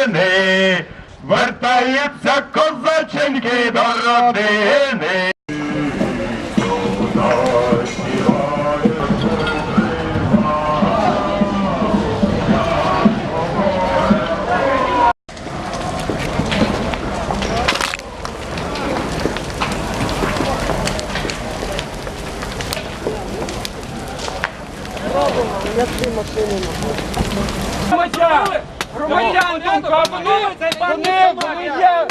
України, вертаються козаченьки до родини. громадян, громадян думка, вони, вони є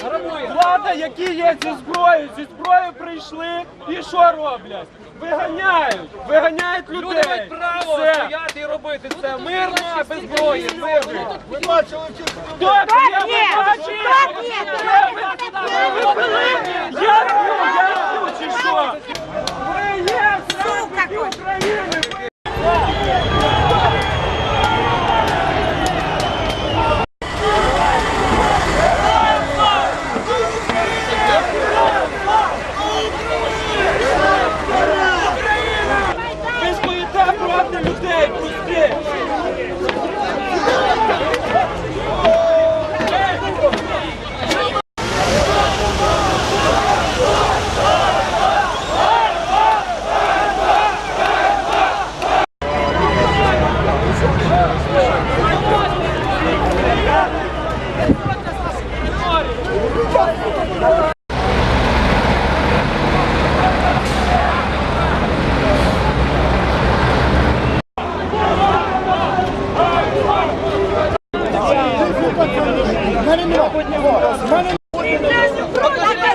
влада, які є зі зброєю, зі зброєю прийшли і що роблять? Виганяють, виганяють людей. Люди мають право Все. стояти і робити це мирно, без зброї. Мирно. Хто є? Ви Так, ні, так, Ви були? Я п'ю, я п'ю, чи що? Ви є зрадники України! Ви стоїте проти людей, пусти!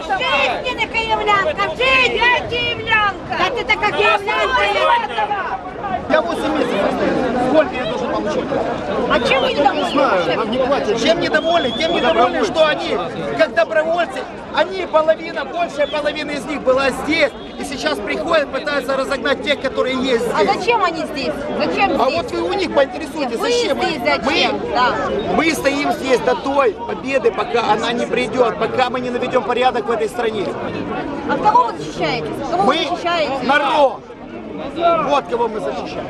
Скажіть не київлянка, вжить, я київлянка. Да ти така київлянка, я Я 8 месяцев. Сколько я должен А чим ви не Знаю, нам не платят. Чем недовольны? Тем недовольны, что они, как добровольцы, они половина, большая половина из них была здесь, и сейчас приходят, пытаются разогнать тех, которые есть А здесь. зачем они здесь? Зачем А здесь? вот вы у них поинтересуйтесь, Вы зачем? здесь зачем? Мы, Да. мы стоим здесь до той победы, пока она не придет, пока мы не наведем порядок в этой стране. А кого вы защищаете? Кого вы Мы защищаете? народ. Вот кого мы защищаем.